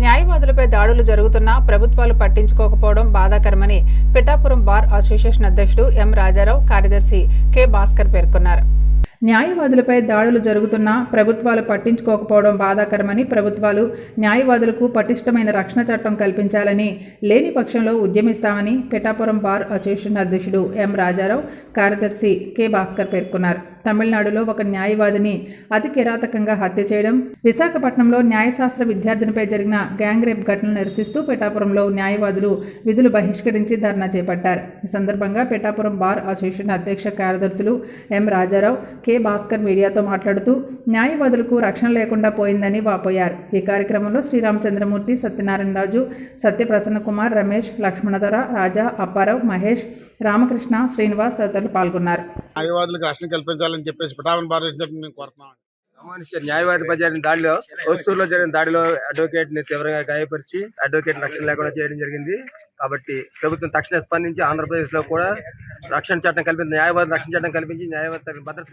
న్యాయవాదులపై దాడులు జరుగుతున్నా ప్రభుత్వాలు పట్టించుకోకపోవడం బాధాకరమని పిఠాపురం బార్ అసోసియేషన్ అధ్యక్షుడు ఎం రాజారావు కార్యదర్శి కె భాస్కర్ పేర్కొన్నారు. న్యాయవాదులపై దాడులు జరుగుతున్నా ప్రభుత్వాలు పట్టించుకోకపోవడం బాధాకరమని ప్రభుత్వాలు న్యాయవాదులకు పటిష్టమైన రక్షణ చట్టం కల్పించాలని లేని పక్షంలో ఉద్యమిస్తామని పిఠాపురం బార్ అసోసియేషన్ అధ్యక్షుడు ఎం రాజారావు కార్యదర్శి కె భాస్కర్ పేర్కొన్నారు. తమిళనాడులో ఒక న్యాయవాదిని అతి కిరాతకంగా హత్య చేయడం విశాఖపట్నంలో న్యాయశాస్త్ర విద్యార్థినిపై జరిగిన గ్యాంగ్ రేప్ ఘటనలు నిరసిస్తూ పిఠాపురంలో న్యాయవాదులు విధులు బహిష్కరించి ధర్నా చేపట్టారు. ఈ సందర్భంగా పిఠాపురం బార్ అసోసియేషన్ అధ్యక్ష కార్యదర్శులు ఎం రాజారావు కె భాస్కర్ మీడియాతో మాట్లాడుతూ న్యాయవాదులకు రక్షణ లేకుండా పోయిందని వాపోయారు. ఈ కార్యక్రమంలో శ్రీరామచంద్రమూర్తి సత్యనారాయణరాజు సత్యప్రసన్న కుమార్ రమేష్ లక్ష్మణధర రాజా అప్పారావు మహేష్ రామకృష్ణ శ్రీనివాస్ తదితరులు పాల్గొన్నారు. న్యాయవాదులకు రక్షణ కల్పించాలని చెప్పేసి పిఠాపన్ భారతదేశం నేను కోరుతున్నాం న్యాయవాది బజార్ జరిగిన దాడిలో వస్తూరులో జరిగిన దాడిలో అడ్వకేట్ని తీవ్రంగా గాయపరిచి అడ్వకేట్ రక్షణ లేకుండా చేయడం జరిగింది. కాబట్టి ప్రభుత్వం తక్షణ స్పందించి ఆంధ్రప్రదేశ్లో కూడా రక్షణ చట్టం కల్పించి న్యాయవాది రక్షణ చట్టం కల్పించి న్యాయవాది భద్రత